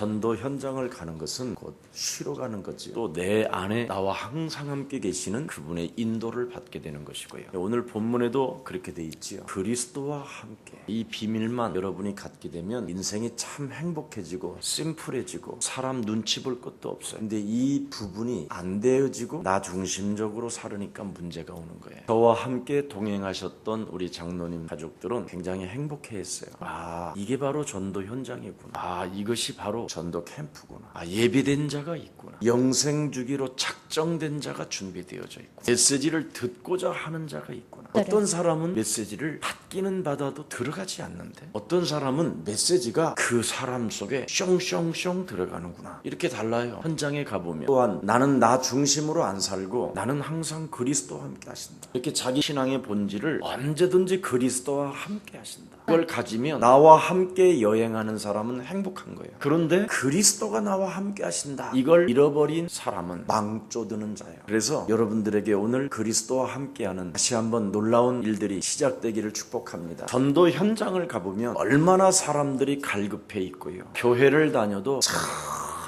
전도 현장을 가는 것은 곧 쉬러 가는 거지. 또 내 안에 나와 항상 함께 계시는 그분의 인도를 받게 되는 것이고요. 오늘 본문에도 그렇게 돼 있지요. 그리스도와 함께 이 비밀만 여러분이 갖게 되면 인생이 참 행복해지고 심플해지고 사람 눈치 볼 것도 없어요. 근데 이 부분이 안 되어지고 나 중심적으로 살으니까 문제가 오는 거예요. 저와 함께 동행하셨던 우리 장로님 가족들은 굉장히 행복해했어요. 아 이게 바로 전도 현장이구나. 아 이것이 바로 전도 캠프구나. 아 예비된 자가 있구나. 영생 주기로 작정된 자가 준비되어져 있고 메시지를 듣고자 하는 자가 있구나. 어떤 사람은 메시지를 받기는 받아도 들어가지 않는데 어떤 사람은 메시지가 그 사람 속에 숑숑숑 들어가는구나. 이렇게 달라요. 현장에 가보면 또한 나는 나 중심으로 안 살고 나는 항상 그리스도와 함께 하신다. 이렇게 자기 신앙의 본질을 언제든지 그리스도와 함께 하신다. 그걸 가지면 나와 함께 여행하는 사람은 행복한 거예요. 그런데 그리스도가 나와 함께 하신다. 이걸 잃어버린 사람은 망조드는 자예요. 그래서 여러분들에게 오늘 그리스도와 함께하는 다시 한번 놀라운 일들이 시작되기를 축복합니다. 전도 현장을 가보면 얼마나 사람들이 갈급해 있고요. 교회를 다녀도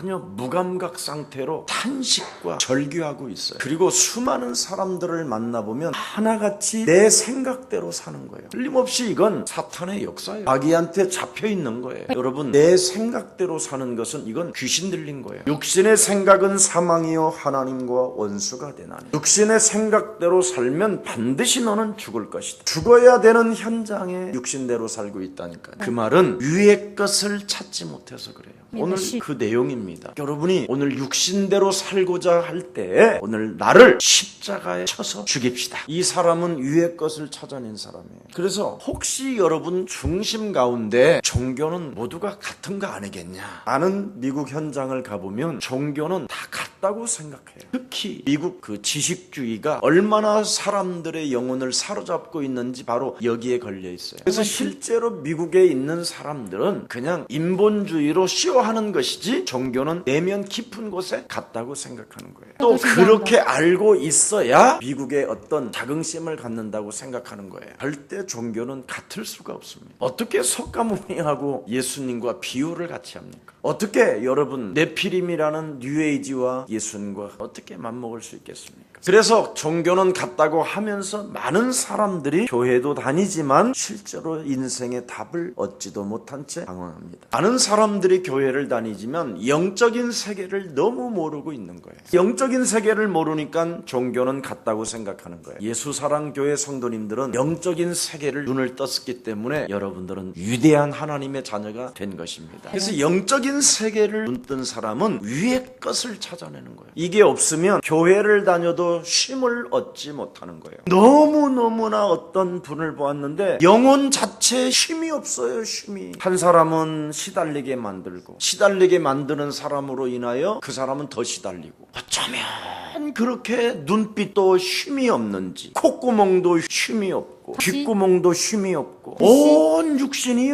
전혀 무감각 상태로 탄식과 절규하고 있어요. 그리고 수많은 사람들을 만나보면 하나같이 내 생각대로 사는 거예요. 틀림없이 이건 사탄의 역사예요. 아기한테 잡혀 있는 거예요. 여러분, 내 생각대로 사는 것은 이건 귀신 들린 거예요. 육신의 생각은 사망이요 하나님과 원수가 되나니. 육신의 생각대로 살면 반드시 너는 죽을 것이다. 죽어야 되는 현장에 육신대로 살고 있다니까요. 그 말은 위의 것을 찾지 못해서 그래요. 오늘 그 내용입니다. 여러분이 오늘 육신대로 살고자 할 때 오늘 나를 십자가에 쳐서 죽입시다. 이 사람은 위의 것을 찾아낸 사람이에요. 그래서 혹시 여러분 중심 가운데 종교는 모두가 같은 거 아니겠냐? 나는 미국 현장을 가보면 종교는 다 같다고 생각해요. 특히 미국 그 지식주의가 얼마나 사람들의 영혼을 사로잡고 있는지 바로 여기에 걸려 있어요. 그래서 실제로 미국에 있는 사람들은 그냥 인본주의로 쇼하는 것이지 종교 는 내면 깊은 곳에 같다고 생각하는 거예요. 또 그렇게 알고 있어야 미국의 어떤 자긍심을 갖는다고 생각하는 거예요. 절대 종교는 같을 수가 없습니다. 어떻게 석가모니하고 예수님과 비유를 같이 합니까? 어떻게 여러분 네피림이라는 뉴에이지와 예수님과 어떻게 맞먹을 수 있겠습니까? 그래서 종교는 같다고 하면서 많은 사람들이 교회도 다니지만 실제로 인생의 답을 얻지도 못한 채 방황합니다. 많은 사람들이 교회를 다니지만 영적인 세계를 너무 모르고 있는 거예요. 영적인 세계를 모르니까 종교는 같다고 생각하는 거예요. 예수 사랑 교회 성도님들은 영적인 세계를 눈을 떴기 때문에 여러분들은 위대한 하나님의 자녀가 된 것입니다. 그래서 영적인 세계를 눈뜬 사람은 위의 것을 찾아내는 거예요. 이게 없으면 교회를 다녀도 쉼을 얻지 못하는 거예요. 너무너무나 어떤 분을 보았는데 영혼 자체에 쉼이 없어요, 쉼이. 한 사람은 시달리게 만들고 시달리게 만드는 사람으로 인하여 그 사람은 더 시달리고 어쩌면 그렇게 눈빛도 쉼이 없는지 콧구멍도 쉼이 없고 귓구멍도 쉼이 없고 온 육신이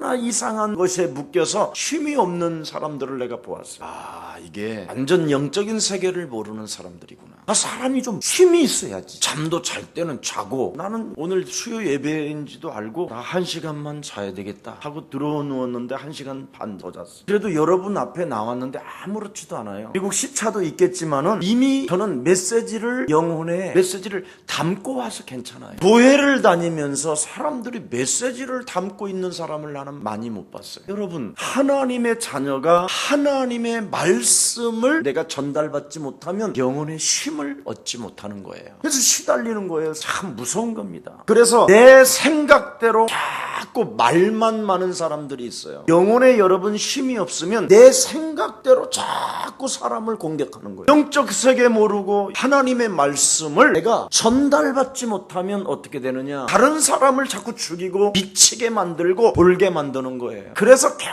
너무나 이상한 것에 묶여서 쉼이 없는 사람들을 내가 보았어요. 아, 이게 완전 영적인 세계를 모르는 사람들이구나. 아, 사람이 좀 쉼이 있어야지. 잠도 잘 때는 자고 나는 오늘 수요 예배인지도 알고 나 한 시간만 자야 되겠다 하고 들어 누웠는데 한 시간 반 더 잤어. 그래도 여러분 앞에 나왔는데 아무렇지도 않아요. 미국 시차도 있겠지만은 이미 저는 메시지를 영혼에 메시지를 담고 와서 괜찮아요. 교회를 다니면서 사람들이 메시지를 담고 있는 사람을 나는 많이 못 봤어요. 여러분 하나님의 자녀가 하나님의 말씀을 내가 전달받지 못하면 영혼의 쉼을 얻지 못하는 거예요. 그래서 시달리는 거예요. 참 무서운 겁니다. 그래서 내 생각대로 자꾸 말만 많은 사람들이 있어요. 영혼에 여러분 쉼이 없으면 내 생각대로 자꾸 사람을 공격하는 거예요. 영적 세계 모르고 하나님의 말씀을 내가 전달받지 못하면 어떻게 되느냐? 다른 사람을 자꾸 죽이고 미치게 만들고 볼게 만드는 거예요. 그래서 겨우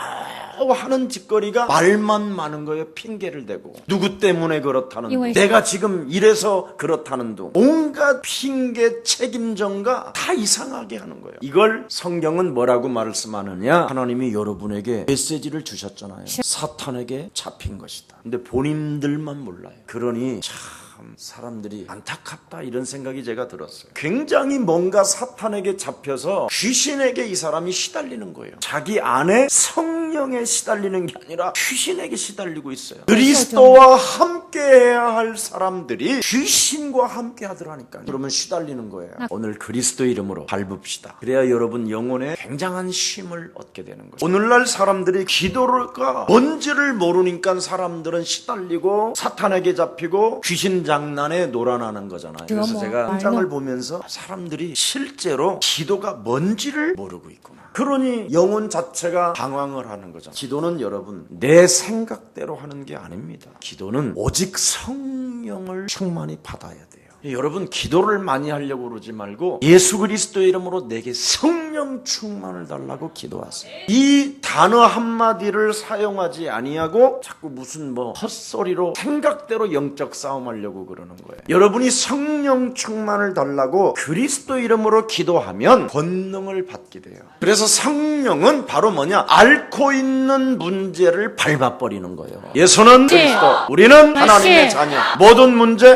하는 짓거리가 말만 많은 거예요. 핑계를 대고 누구 때문에 그렇다는 둥. 내가 지금 이래서 그렇다는 둥 온갖 핑계 책임전가 다 이상하게 하는 거예요. 이걸 성경은 뭐라고 말씀하느냐? 하나님이 여러분에게 메시지를 주셨잖아요. 사탄에게 잡힌 것이다. 근데 본인들만 몰라요. 그러니 참참 사람들이 안타깝다 이런 생각이 제가 들었어요. 굉장히 뭔가 사탄에게 잡혀서 귀신에게 이 사람이 시달리는 거예요. 자기 안에 성 령에 시달리는 게 아니라 귀신에게 시달리고 있어요. 그리스도와 함께해야 할 사람들이 귀신과 함께 하더라니까요. 그러면 시달리는 거예요. 오늘 그리스도 이름으로 밟읍시다. 그래야 여러분 영혼에 굉장한 쉼을 얻게 되는 거죠. 오늘날 사람들이 기도가 뭔지를 모르니까 사람들은 시달리고 사탄에게 잡히고 귀신 장난에 놀아나는 거잖아요. 그래서 뭐 제가 한 말로. 장을 보면서 사람들이 실제로 기도가 뭔지를 모르고 있구나. 그러니 영혼 자체가 방황을 하는 거죠. 기도는 여러분 내 생각대로 하는 게 아닙니다. 기도는 오직 성령을 충만히 받아야 돼요. 여러분 기도를 많이 하려고 그러지 말고 예수 그리스도의 이름으로 내게 성령 충만을 달라고 기도하세요. 이 단어 한마디를 사용하지 아니하고 자꾸 무슨 뭐 헛소리로 생각대로 영적 싸움하려고 그러는 거예요. 여러분이 성령 충만을 달라고 그리스도 이름으로 기도하면 권능을 받게 돼요. 그래서 성령은 바로 뭐냐? 앓고 있는 문제를 밟아버리는 거예요. 예수는 네. 그리스도, 우리는 하나님의. 자녀. 모든 문제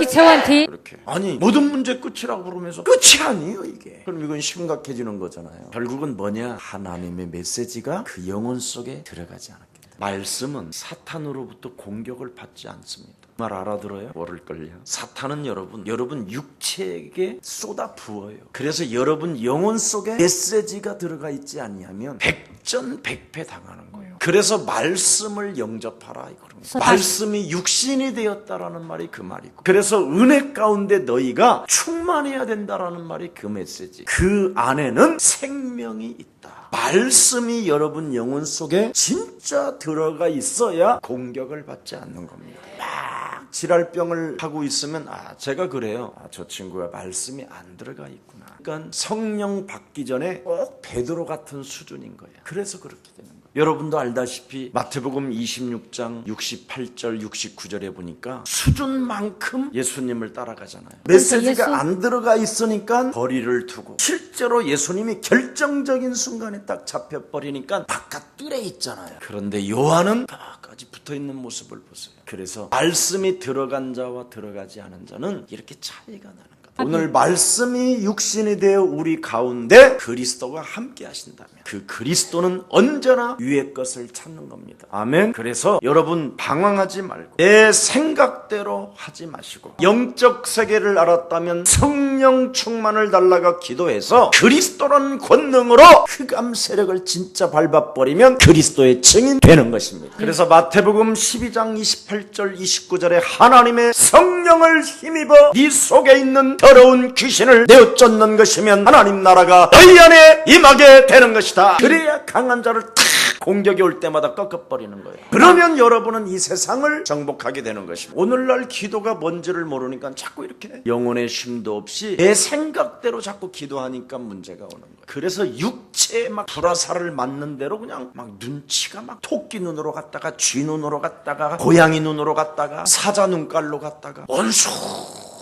그렇게 아니 모든 문제 끝이라고 그러면서 끝이 아니에요 이게 그럼 이건 심각해지는 거잖아요 결국은 뭐냐 하나님의 메시지가 그영 혼 속에 들어가지 않았기 때문에 말씀은 사탄으로부터 공격을 받지 않습니다. 말 알아들어요? 모를걸요 사탄은 여러분 여러분 육체에게 쏟아 부어요. 그래서 여러분 영혼 속에 메시지가 들어가 있지 아니하면 백전백패 당하는 거예요 그래서 말씀을 영접하라 이거는. 말씀이 육신이 되었다라는 말이 그 말이고 그래서 은혜 가운데 너희가 충만해야 된다라는 말이 그 메시지. 그 안에는 생명이 있다. 말씀이 여러분 영혼 속에 진짜 들어가 있어야 공격을 받지 않는 겁니다. 막 지랄병을 하고 있으면 아 제가 그래요. 아, 저 친구가 말씀이 안 들어가 있구나. 그러니까 성령 받기 전에 꼭 베드로 같은 수준인 거예요. 그래서 그렇게 되는 거예요 여러분도 알다시피 마태복음 26장 68절 69절에 보니까 수준만큼 예수님을 따라가잖아요. 메시지가 예수- 안 들어가 있으니까 거리를 두고 실제로 예수님이 결정적인 순간에 딱 잡혀 버리니까 바깥 뜰에 있잖아요. 그런데 요한은 끝까지 붙어 있는 모습을 보세요. 그래서 말씀이 들어간 자와 들어가지 않은 자는 이렇게 차이가 나는 거예요. 오늘 말씀이 육신이 되어 우리 가운데 그리스도가 함께 하신다면 그 그리스도는 언제나 위의 것을 찾는 겁니다. 아멘. 그래서 여러분 방황하지 말고 내 생각대로 하지 마시고 영적 세계를 알았다면 성령 충만을 달라가 기도해서 그리스도라는 권능으로 흑암 세력을 진짜 밟아버리면 그리스도의 증인 되는 것입니다. 그래서 마태복음 12장 28절 29절에 하나님의 성령을 힘입어 네 속에 있는 더러운 귀신을 내어 쫓는 것이면 하나님 나라가 너희 안에 임하게 되는 것이다. 그래야 강한 자를 탁 공격이 올 때마다 꺾어버리는 거예요. 그러면 여러분은 이 세상을 정복하게 되는 것입니다. 오늘날 기도가 뭔지를 모르니까 자꾸 이렇게 영혼의 쉼도 없이 내 생각대로 자꾸 기도하니까 문제가 오는 거예요. 그래서 육체에 막 불화살을 맞는 대로 그냥 막 눈치가 막 토끼 눈으로 갔다가 쥐 눈으로 갔다가 고양이 눈으로 갔다가 사자 눈깔로 갔다가 온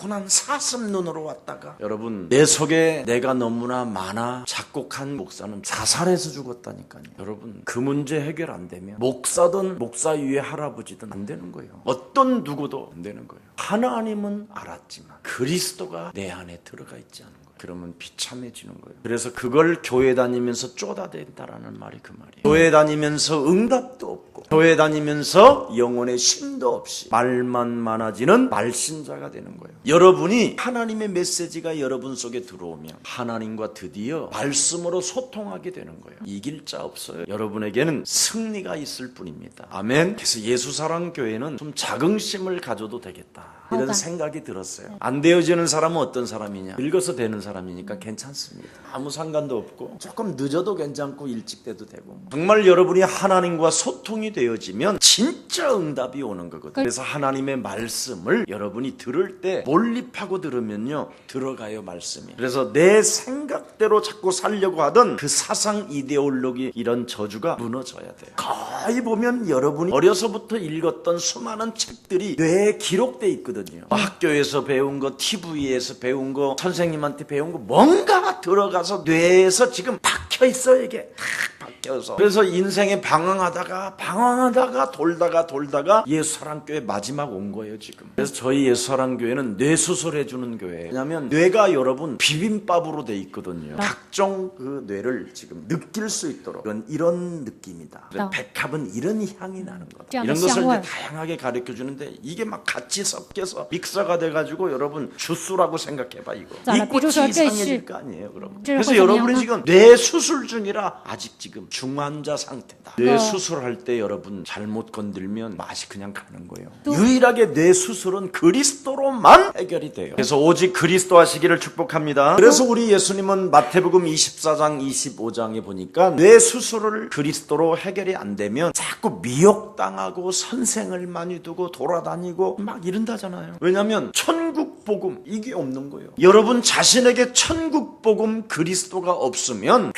순한 사슴 눈으로 왔다가 여러분 내 속에 내가 너무나 많아 작곡한 목사는 자살해서 죽었다니까요. 여러분 그 문제 해결 안 되면 목사든 목사 위에 할아버지든 안 되는 거예요. 어떤 누구도 안 되는 거예요. 하나님은 알았지만 그리스도가 내 안에 들어가 있지 거예요. 그러면 비참해지는 거예요. 그래서 그걸 교회 다니면서 쫓아댄다라는 말이 그 말이에요. 교회 다니면서 응답도 없고, 교회 다니면서 영혼의 힘도 없이 말만 많아지는 말신자가 되는 거예요. 여러분이 하나님의 메시지가 여러분 속에 들어오면 하나님과 드디어 말씀으로 소통하게 되는 거예요. 이길 자 없어요. 여러분에게는 승리가 있을 뿐입니다. 아멘. 그래서 예수 사랑 교회는 좀 자긍심을 가져도 되겠다. 이런. 생각이 들었어요. 안 되어지는 사람은 어떤 사람이냐? 읽어서 되는 사람이니까 괜찮습니다. 아무 상관도 없고 조금 늦어도 괜찮고 일찍 돼도 되고 정말 여러분이 하나님과 소통이 되어지면 진짜 응답이 오는 거거든요. 그래서 하나님의 말씀을 여러분이 들을 때 몰입하고 들으면요 들어가요 말씀이. 그래서 내 생각대로 자꾸 살려고 하던 그 사상 이데올로기 이런 저주가 무너져야 돼요. 거의 보면 여러분이 어려서부터 읽었던 수많은 책들이 뇌에 기록돼 있거든요. 학교에서 배운 거, TV에서 배운 거, 선생님한테 배운 거 뭔가 들어가서 뇌에서 지금 박혀 있어 이게. 껴서 그래서 인생에 방황하다가 방황하다가 돌다가 돌다가 예수사랑교회 마지막 온 거예요 지금. 그래서 저희 예수사랑교회는 뇌수술해 주는 교회. 왜냐하면 뇌가 여러분 비빔밥으로 돼 있거든요. 각종 그 뇌를 지금 느낄 수 있도록 이런, 이런 느낌이다. 백합은 이런 향이 나는 거다. 이런 것을 이제 다양하게 가르쳐 주는데 이게 막 같이 섞여서 믹서가 돼가지고 여러분 주스라고 생각해봐 이거. 이 꽃이 이상해질 거 아니에요 그럼. 그래서 여러분이 지금 뇌 수술 중이라 아직 지금 중환자 상태다. 뇌 어. 수술할 때 여러분 잘못 건들면 맛이 그냥 가는 거예요. 또- 유일하게 뇌 수술은 그리스도로만 해결이 돼요. 그래서 오직 그리스도 하시기를 축복합니다. 그래서 우리 예수님은 마태복음 24장 25장에 보니까 뇌 수술을 그리스도로 해결이 안 되면 자꾸 미혹당하고 선생을 많이 두고 돌아다니고 막 이런다잖아요. 왜냐하면 천국 복음 이게 없는 거예요. 여러분 자신에게 천국 복음 그리스도가 없으면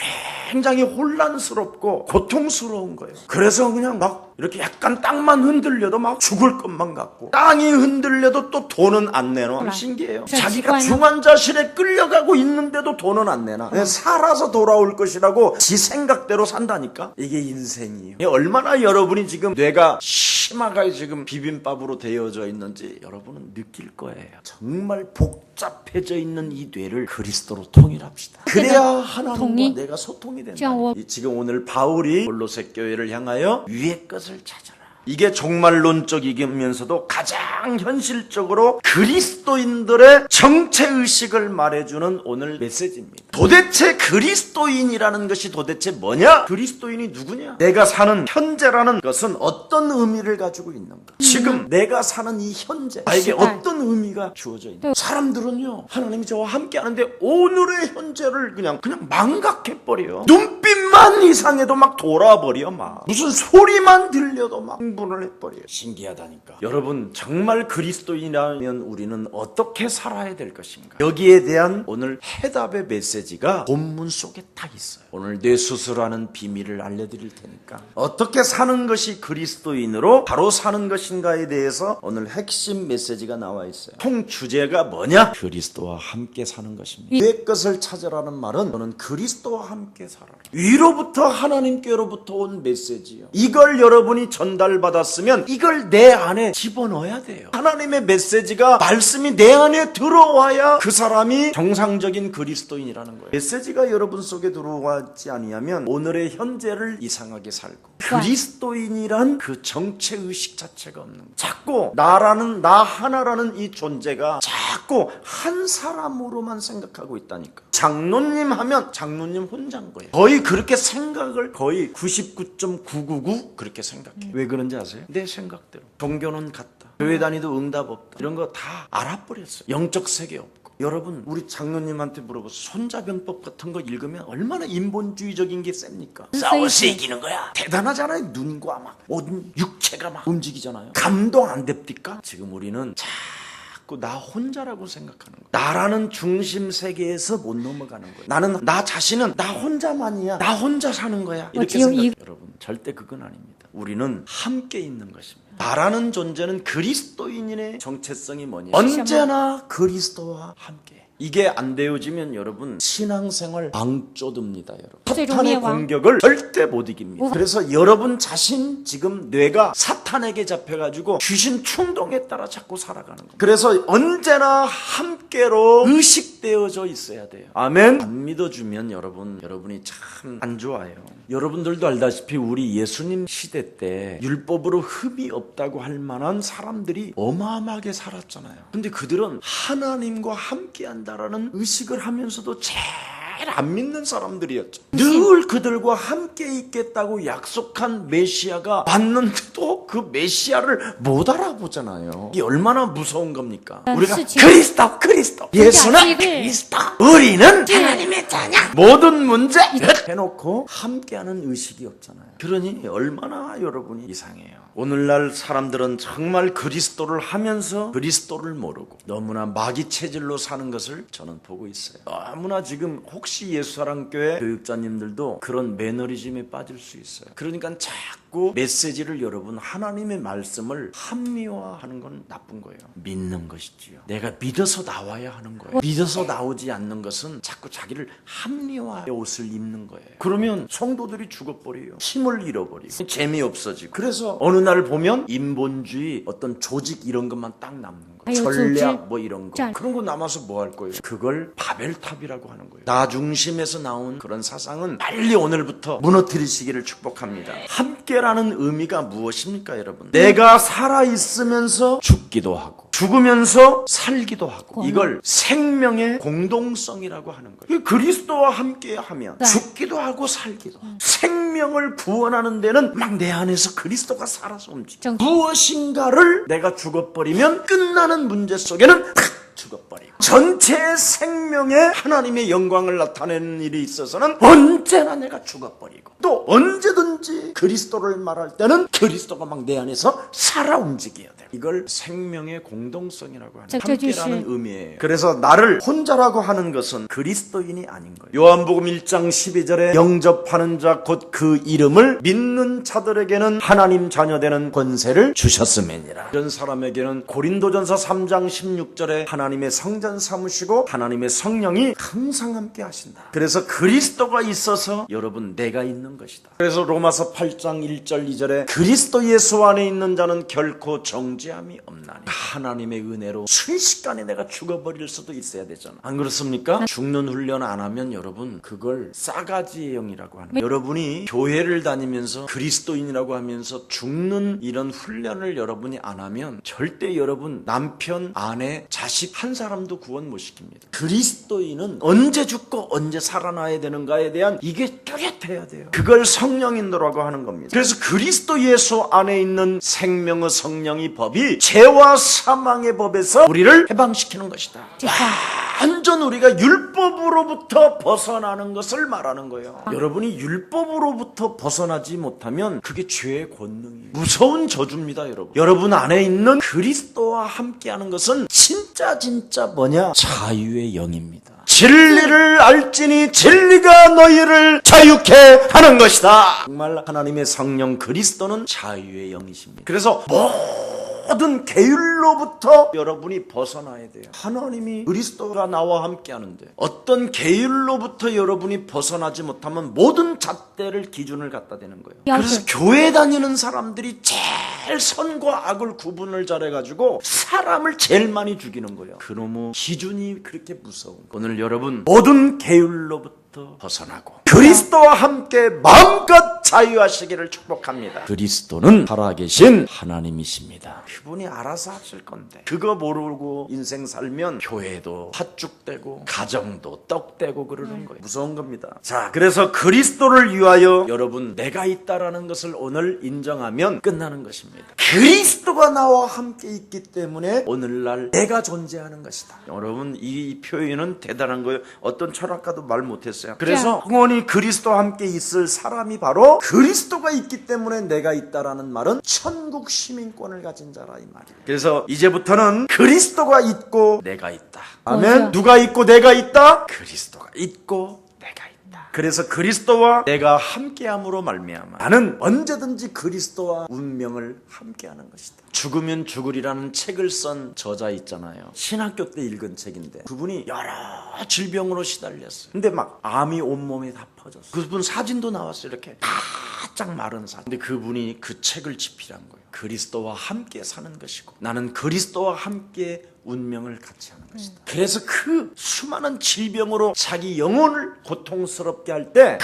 굉장히 혼란스 럽고 고통스러운 거예요. 그래서 그냥 막 이렇게 약간 땅만 흔들려도 막 죽을 것만 같고 땅이 흔들려도 또 돈은 안 내놔. 신기해요. 저 자기가 중환자실에 끌려가고 있는데도 돈은 안 내놔. 살아서 돌아올 것이라고 지 생각대로 산다니까. 이게 인생이에요. 얼마나 여러분이 지금 뇌가 심하게 지금 비빔밥으로 되어져 있는지 여러분은 느낄 거예요. 정말 복잡해져 있는 이 뇌를 그리스도로 통일합시다. 그래야 하나님과? 내가 소통이 된다. 저- 이- 지금 오늘 바울이 골로새 교회를 향하여 위의 것을 찾아라. 이게 종말론적이면서도 가장 현실적으로 그리스도인들의 정체 의식을 말해주는 오늘 메시지입니다. 도대체 그리스도인이라는 것이 도대체 뭐냐? 그리스도인이 누구냐? 내가 사는 현재라는 것은 어떤 의미를 가지고 있는가? 지금 내가 사는 이 현재 나에게 시간. 어떤 의미가 주어져 있는가? 사람들은요 하나님이 저와 함께 하는데 오늘의 현재를 그냥 그냥 망각해 버려요. 눈빛만 이상해도 막 돌아버려 막 무슨 소리만 들려도 막 흥분을 해버려요. 신기하다니까. 여러분 정말 그리스도인이라면 우리는 어떻게 살아야 될 것인가? 여기에 대한 오늘 해답의 메시지가 본문 속에 딱 있어요. 오늘 뇌 수술하는 비밀을 알려드릴 테니까 어떻게 사는 것이 그리스도인으로 바로 사는 것인가에 대해서 오늘 핵심 메시지가 나와 있어요. 통 주제가 뭐냐? 그리스도와 함께 사는 것입니다. 내 것을 찾으라는 말은 너는 그리스도와 함께 살아라. 위로부터 하나님께로부터 온 메시지요. 이걸 여러분이 전달받았으면 이걸 내 안에 집어넣어야 돼요. 하나님의 메시지가 말씀이 내 안에 들어와야 그 사람이 정상적인 그리스도인이라는 거예요. 메시지가 여러분 속에 들어와 지 아니하면 오늘의 현재를 이상하게 살고 그리스도인이란 그 정체 의식 자체가 없는 거예요. 자꾸 나라는 나 하나라는 이 존재가 자꾸 한 사람으로만 생각하고 있다니까. 장로님 하면 장로님 혼자인 거예요. 거의 그렇게 생각을 거의 99.999 그렇게 생각해. 왜 그런지 아세요? 내 생각대로. 종교는 같다. 교회 다니도 응답 없다. 이런 거 다 알아버렸어요. 영적 세계 없고. 여러분 우리 장로님한테 물어보세요. 손자병법 같은 거 읽으면 얼마나 인본주의적인 게 셉니까? 싸워서 이기는 거야. 대단하잖아요. 눈과 막 모든 육체가 막 움직이잖아요. 감동 안 됩니까? 지금 우리는 자꾸 나 혼자라고 생각하는 거야. 나라는 중심 세계에서 못 넘어가는 거야. 나는 나 자신은 나 혼자만이야. 나 혼자 사는 거야. 이렇게 지금 생각. 이- 여러분 절대 그건 아닙니다. 우리는 함께 있는 것입니다. 나라는 존재는 그리스도인의 정체성이 뭐냐? 언제나 그리스도와 함께. 이게 안 되어지면 여러분 신앙생활 방조듭니다, 여러분. 사탄의灭亡 공격을 절대 못 이깁니다. 어. 그래서 여러분 자신 지금 뇌가 사탄에게 잡혀가지고 귀신 충동에 따라 자꾸 살아가는 겁니다. 그래서 언제나 함께로 의식되어져 있어야 돼요. 아멘. 안 믿어주면 여러분 여러분이 참 안 좋아요. 여러분들도 알다시피 우리 예수님 시대 때 율법으로 흠이 없다고 할 만한 사람들이 어마어마하게 살았잖아요. 근데 그들은 하나님과 함께 한다 라는 의식을 하면서도 제일 안 믿는 사람들이었죠. 늘 그들과 함께 있겠다고 약속한 메시아가 왔는데도 그 메시아를 못 알아보잖아요. 이게 얼마나 무서운 겁니까? 음, 우리가. 그리스도, 그리스도. 예수는. 그리스도. 우리는 하나님의 자녀. 모든 문제 해놓고 함께하는 의식이 없잖아요. 그러니 얼마나 여러분이 이상해요. 오늘날 사람들은 정말 그리스도를 하면서 그리스도를 모르고 너무나 마귀 체질로 사는 것을 저는 보고 있어요. 너무나 지금 혹시 예수사랑교회 교육자님들도 그런 매너리즘에 빠질 수 있어요. 그러니까 자꾸 자꾸 메시지를 여러분 하나님의 말씀을 합리화하는 건 나쁜 거예요. 믿는 것이지요. 내가 믿어서 나와야 하는 거예요. 믿어서 나오지 않는 것은 자꾸 자기를 합리화의 옷을 입는 거예요. 그러면 성도들이 죽어버려요. 힘을 잃어버리고 재미없어지고. 그래서 어느 날 보면 인본주의 어떤 조직 이런 것만 딱 남는 거예요. 아유, 전략. 뭐 이런 거. 짠. 그런 거 남아서 뭐 할 거예요? 그걸 바벨탑이라고 하는 거예요. 나 중심에서 나온 그런 사상은 빨리 오늘부터 무너뜨리시기를 축복합니다. 함께라는 의미가 무엇입니까, 여러분? 내가 살아 있으면서 죽기도 하고 죽으면서 살기도 하고 이걸 생명의 공동성이라고 하는 거예요. 그리스도와 함께 하면 네. 죽기도 하고 살기도 하고 생 명을 구원하는 데는 막 내 안에서 그리스도가 살아서 움직여. 정- 무엇인가를 내가 죽어버리면 끝나는 문제 속에는 탁 죽어버리고 전체 생명에 하나님의 영광을 나타내는 일이 있어서는 언제나 내가 죽어버리고 또 언제든지 그리스도를 말할 때는 그리스도가 막 내 안에서 살아 움직여야 돼요. 이걸 생명의 공동성이라고 하는. 함께라는 의미예요. 그래서 나를 혼자라고 하는 것은 그리스도인이 아닌 거예요. 요한복음 1장 12절에 영접하는 자 곧 그 이름을 믿는 자들에게는 하나님 자녀 되는 권세를 주셨음이니라. 이런 사람에게는 고린도전서 3장 16절에 하나님의 성전 삼으시고 하나님의 성령이 항상 함께 하신다. 그래서 그리스도가 있어서 여러분 내가 있는 것이다. 그래서 로마서 8장 1절 2절에 그리스도 예수 안에 있는 자는 결코 정죄 함이 없나니 하나님의 은혜로 순식간에 내가 죽어버릴 수도 있어야 되잖아. 안 그렇습니까? 죽는 훈련 안 하면 여러분 그걸 싸가지의 영이라고 하는. 여러분이 교회를 다니면서 그리스도인이라고 하면서 죽는 이런 훈련을 여러분이 안 하면 절대 여러분 남편, 아내, 자식 한 사람도 구원 못 시킵니다. 그리스도인은 언제 죽고 언제 살아나야 되는가에 대한 이게 뚜렷해야 돼요. 그걸 성령인도라고 하는 겁니다. 그래서 그리스도 예수 안에 있는 생명의 성령이 법이 죄와 사망의 법에서 우리를 해방시키는 것이다. 완전 우리가 율법으로부터 벗어나는 것을 말하는 거예요. 여러분이 율법으로부터 벗어나지 못하면 그게 죄의 권능이에요. 무서운 저주입니다, 여러분. 여러분 안에 있는 그리스도와 함께하는 것은 진짜 진짜 뭐냐? 자유의 영입니다. 진리를 알지니 진리가 너희를 자유케 하는 것이다. 정말 하나님의 성령 그리스도는 자유의 영이십니다. 그래서 모든 계율로부터 여러분이 벗어나야 돼요. 하나님이 그리스도가 나와 함께 하는데 어떤 계율로부터 여러분이 벗어나지 못하면 모든 잣대를 기준을 갖다 대는 거예요. 그래서 교회 다니는 사람들이 제일 선과 악을 구분을 잘해가지고 사람을 제일 많이 죽이는 거예요. 그놈의 기준이 그렇게 무서운 거예요. 오늘 여러분 모든 계율로부터 벗어나고 그리스도와 함께 마음껏 자유하시기를 축복합니다. 그리스도는 살아계신 하나님이십니다. 그분이 알아서 하실 건데 그거 모르고 인생 살면 교회도 팥죽되고 가정도 떡되고 그러는 거예요. 무서운 겁니다. 자, 그래서 그리스도를 위하여 여러분 내가 있다라는 것을 오늘 인정하면 끝나는 것입니다. 그리스도가 나와 함께 있기 때문에 오늘날 내가 존재하는 것이다. 여러분 이 표현은 대단한 거예요. 어떤 철학가도 말 못했어요. 그래서 영원히 그리스도와 함께 있을 사람이 바로 그리스도가 있기 때문에 내가 있다라는 말은 천국 시민권을 가진 자라 이 말이에요. 그래서 이제부터는 그리스도가 있고 내가 있다. 아멘. 맞아. 누가 있고 내가 있다? 그리스도가 있고. 그래서 그리스도와 내가 함께함으로 말미암아 나는 언제든지 그리스도와 운명을 함께하는 것이다. 죽으면 죽으리라는 책을 쓴 저자 있잖아요. 신학교 때 읽은 책인데 그분이 여러 질병으로 시달렸어요. 근데 막 암이 온몸에 다 퍼졌어. 그분 사진도 나왔어요. 이렇게 바짝 마른 사진. 근데 그분이 그 책을 집필한 거예요. 그리스도와 함께 사는 것이고 나는 그리스도와 함께 운명을 같이 하는 것이다. 그래서 그 수많은 질병으로 자기 영혼을 고통스럽게 할 때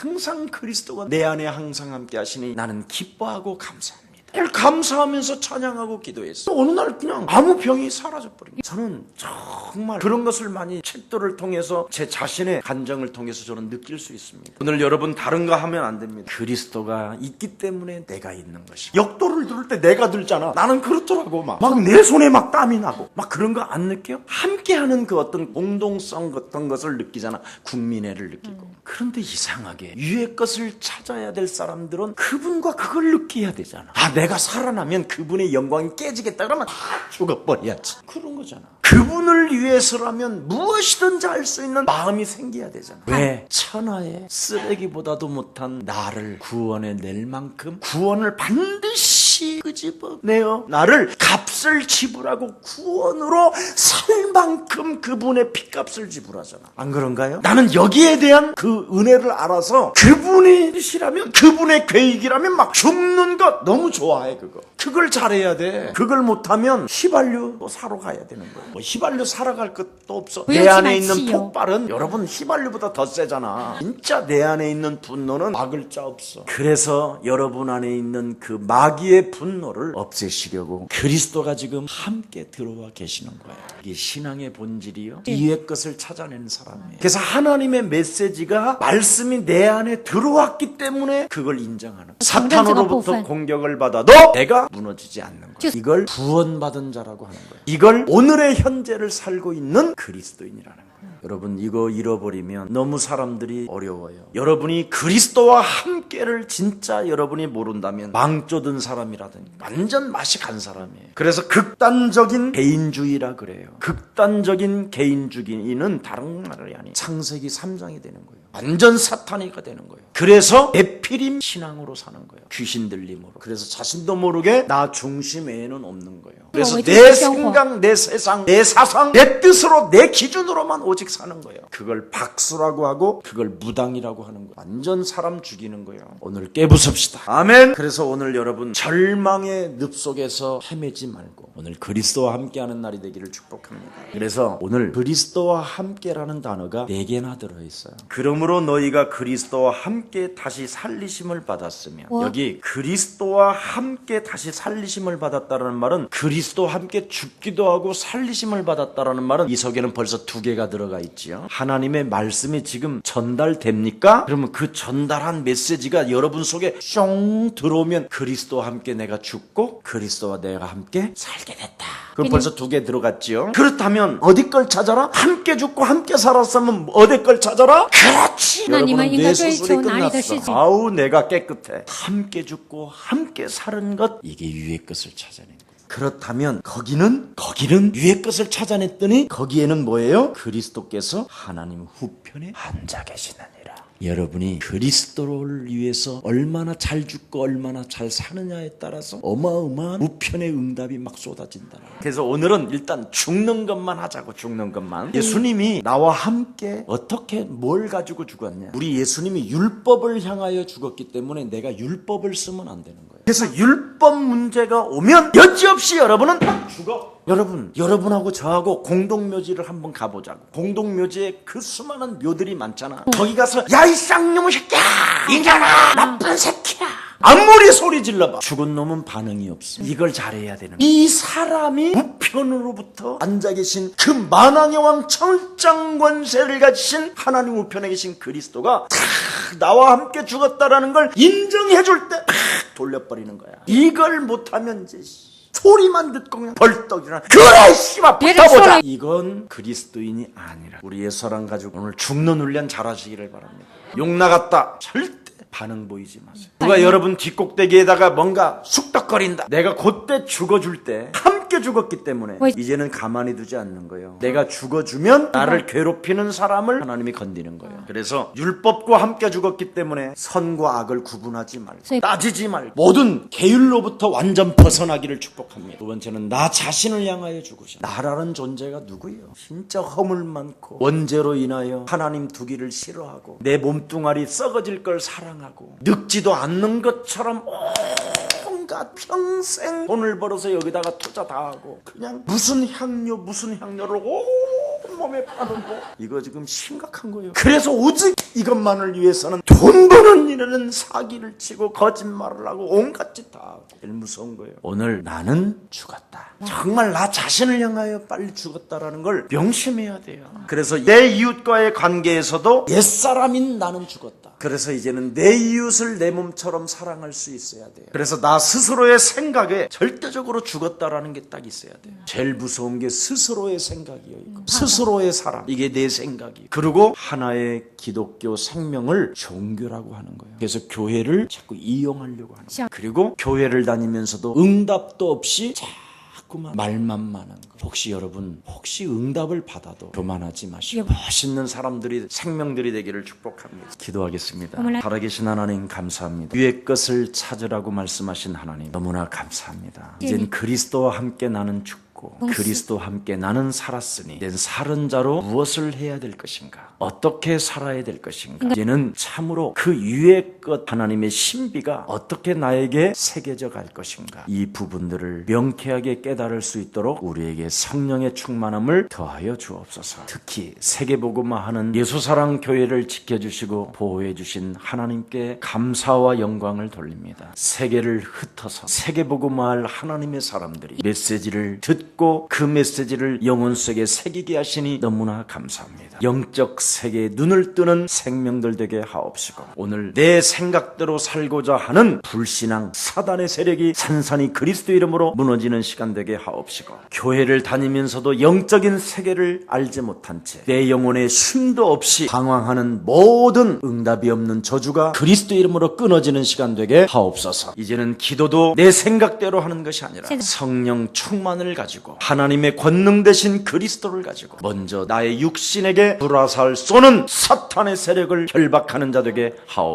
항상 그리스도가 내 안에 항상 함께 하시니 나는 기뻐하고 감사합니다. 늘 감사하면서 찬양하고 기도했어. 어느 날 그냥 아무 병이 사라져버린 거예요. 저는 정말 그런 것을 많이 책들을 통해서 제 자신의 감정을 통해서 저는 느낄 수 있습니다. 오늘 여러분 다른 거 하면 안 됩니다. 그리스도가 있기 때문에 내가 있는 것이. 역도를 들을 때 내가 들잖아. 나는 그렇더라고 막. 막 내 손에 막 땀이 나고 막 그런 거 안 느껴요? 함께하는 그 어떤 공동성 같은 것을 느끼잖아. 국민애를 느끼고. 그런데 이상하게 위의 것을 찾아야 될 사람들은 그분과 그걸 느껴야 되잖아. 아 내가 살아나면 그분의 영광이 깨지겠다 그러면 다 죽어버려야지. 그런 거잖아. 그분을 위해서라면 무엇이든지 할 수 있는 마음이 생겨야 되잖아. 왜? 천하의 쓰레기보다도 못한 나를 구원해 낼 만큼 구원을 반드시 끄집어내어 나를 값을 지불하고 구원으로 살 만큼 그분의 피값을 지불하잖아. 안 그런가요? 나는 여기에 대한 그 은혜를 알아서 그분의 뜻이라면 그분의 계획이라면 막 죽는 것 너무 좋아해 그거. 그걸 잘해야 돼. 그걸 못하면 휘발유 또 사러 가야 되는 거야. 뭐 휘발유 사러 갈 것도 없어. 내 안에 있는 않지요. 폭발은 여러분 휘발유보다 더 세잖아. 진짜 내 안에 있는 분노는 막을 자 없어. 그래서 여러분 안에 있는 그 마귀의 분노를 없애시려고 그리스도 가 지금 함께 들어와 계시는 거예요. 이게 신앙의 본질이요. 이의 것을 찾아내는 사람이에요. 그래서 하나님의 메시지가 말씀이 내 안에 들어왔기 때문에 그걸 인정하는 거예요. 사탄으로부터. 공격을 받아도 내가 무너지지 않는 거예요. 주- 이걸 구원받은 자라고 하는 거예요. 이걸 오늘의 현재를 살고 있는 그리스도인이라는 거예요. 여러분 이거 잃어버리면 너무 사람들이 어려워요. 여러분이 그리스도와 함께를 진짜 여러분이 모른다면 망조든 사람이라든지 완전 맛이 간 사람이에요. 그래서 극단적인 개인주의라 그래요. 극단적인 개인주의는 다른 말이 아니에요. 창세기 3장이 되는 거예요. 완전 사탄이가 되는 거예요. 그래서 에피림 신앙으로 사는 거예요. 귀신 들림으로. 그래서 자신도 모르게 나 중심 외에는 없는 거예요. 그래서 왜내 생각, 내 세상, 내 사상, 내 뜻으로, 내 기준으로만 오직 사는 거예요. 그걸 박수라고 하고 그걸 무당이라고 하는 거예요. 완전 사람 죽이는 거예요. 오늘 깨부숩시다. 아멘. 그래서 오늘 여러분 절망의 늪 속에서 헤매지 말고 오늘 그리스도와 함께하는 날이 되기를 축복합니다. 그래서 오늘 그리스도와 함께라는 단어가 네 개나 들어 있어요. 그러므로 너희가 그리스도와 함께 다시 살리심을 받았으면 뭐? 여기 그리스도와 함께 다시 살리심을 받았다라는 말은 그리스도와 함께 죽기도 하고 살리심을 받았다라는 말은 이 속에는 벌써 두 개가 들어가 있지요. 하나님의 말씀이 지금 전달됩니까? 그러면 그 전달한 메시지가 여러분 속에 숑 들어오면 그리스도와 함께 내가 죽고 그리스도와 내가 함께 살게 됐다. 그럼 벌써 두 개 들어갔지요. 그렇다면 어디 걸 찾아라? 함께 죽고 함께 살았으면 어디 걸 찾아라? 그렇지. 여러분은 뇌 수술이 끝났어. 아우 내가 깨끗해. 함께 죽고 함께 사는 것 이게 유의 것을 찾아낸 거예요. 그렇다면 거기는 거기는 유의 것을 찾아냈더니 거기에는 뭐예요? 그리스도께서 하나님 후편에 앉아 계시느니라. 여러분이 그리스도를 위해서 얼마나 잘 죽고 얼마나 잘 사느냐에 따라서 어마어마한 우편의 응답이 막 쏟아진다. 그래서 오늘은 일단 죽는 것만 하자고 죽는 것만. 예수님이 나와 함께 어떻게 뭘 가지고 죽었냐? 우리 예수님이 율법을 향하여 죽었기 때문에 내가 율법을 쓰면 안 되는 거예요. 그래서 율법 문제가 오면 여지없이 여러분은 죽어. 여러분, 여러분하고 저하고 공동묘지를 한번 가보자고. 공동묘지에 그 수많은 묘들이 많잖아. 거기 가서 야 이 쌍놈의 새끼야, 이년아, 나쁜 새끼야. 아무리 소리 질러봐. 죽은 놈은 반응이 없어. 이걸 잘해야 되는 거야. 이 사람이 우편으로부터 앉아 계신 그 만왕의 왕 천장 권세를 가지신 하나님 우편에 계신 그리스도가 탁 나와 함께 죽었다라는 걸 인정해 줄때 돌려버리는 거야. 이걸 못하면 이제 씨, 소리만 듣고 그냥 벌떡 일어나. 그래 씨발 붙어보자. 이건 그리스도인이 아니라 우리의 서랑 가지고 오늘 죽는 훈련 잘하시기를 바랍니다. 욕 나갔다. 절대 반응 보이지 마세요. 누가 여러분 뒷꼭대기에다가 뭔가 쑥덕거린다. 내가 그때 죽어줄 때 함께 죽었기 때문에 왜? 이제는 가만히 두지 않는 거예요. 내가 죽어주면 나를 괴롭히는 사람을 하나님이 건드는 거예요. 그래서 율법과 함께 죽었기 때문에 선과 악을 구분하지 말고 네. 따지지 말고 모든 계율로부터 완전 벗어나기를 축복합니다. 두 번째는 나 자신을 향하여 죽으셔. 나라는 존재가 누구예요? 진짜 허물 많고 원죄로 인하여 하나님 두기를 싫어하고 내 몸뚱아리 썩어질 걸 사랑 하고 늙지도 않는 것처럼 온갖 평생 돈을 벌어서 여기다가 투자 다 하고 그냥 무슨 향료 무슨 향료를 온몸에 바르고 이거 지금 심각한 거예요. 그래서 오직 이것만을 위해서는 돈 버는 일에는 사기를 치고 거짓말을 하고 온갖 짓 다 하고 제일 무서운 거예요. 오늘 나는 죽었다. 정말 나 자신을 향하여 빨리 죽었다라는 걸 명심해야 돼요. 그래서 내 이웃과의 관계에서도 옛사람인 나는 죽었다. 그래서 이제는 내 이웃을 내 몸처럼 사랑할 수 있어야 돼요. 그래서 나 스스로의 생각에 절대적으로 죽었다라는 게 딱 있어야 돼요. 제일 무서운 게 스스로의 생각이에요. 이거. 스스로의 사랑. 이게 내 생각이. 그리고 하나의 기독교 생명을 종교라고 하는 거예요. 그래서 교회를 자꾸 이용하려고 하는 거예요. 그리고 교회를 다니면서도 응답도 없이 자꾸만 말만 많은 거. 혹시 여러분 혹시 응답을 받아도 교만하지 마시고 멋있는 사람들이 생명들이 되기를 축복합니다. 기도하겠습니다. 살아계신 하나님 감사합니다. 위의 것을 찾으라고 말씀하신 하나님 너무나 감사합니다. 이젠 그리스도와 함께 나는 죽고 그리스도와 함께 나는 살았으니 이젠 살은 자로 무엇을 해야 될 것인가? 어떻게 살아야 될 것인가? 이제는 참으로 그 위의 것 하나님의 신비가 어떻게 나에게 새겨져 갈 것인가? 이 부분들을 명쾌하게 깨달을 수 있도록 우리에게 성령의 충만함을 더하여 주옵소서. 특히 세계복음화하는 예수사랑 교회를 지켜주시고 보호해 주신 하나님께 감사와 영광을 돌립니다. 세계를 흩어서 세계복음화할 하나님의 사람들이 메시지를 듣고 그 메시지를 영혼 속에 새기게 하시니 너무나 감사합니다. 영적 세계에 눈을 뜨는 생명들 되게 하옵시고 오늘 내 생각대로 살고자 하는 불신앙 사단의 세력이 산산이 그리스도 이름으로 무너지는 시간 되게 하옵시고 교회를 다니면서도 영적인 세계를 알지 못한 채 내 영혼에 쉼도 없이 방황하는 모든 응답이 없는 저주가 그리스도 이름으로 끊어지는 시간 되게 하옵소서. 이제는 기도도 내 생각대로 하는 것이 아니라 성령 충만을 가지고 하나님의 권능 대신 그리스도를 가지고 먼저 나의 육신에게 불화살 쏘는 사탄의 세력을 결박하는 자 되게 하옵소서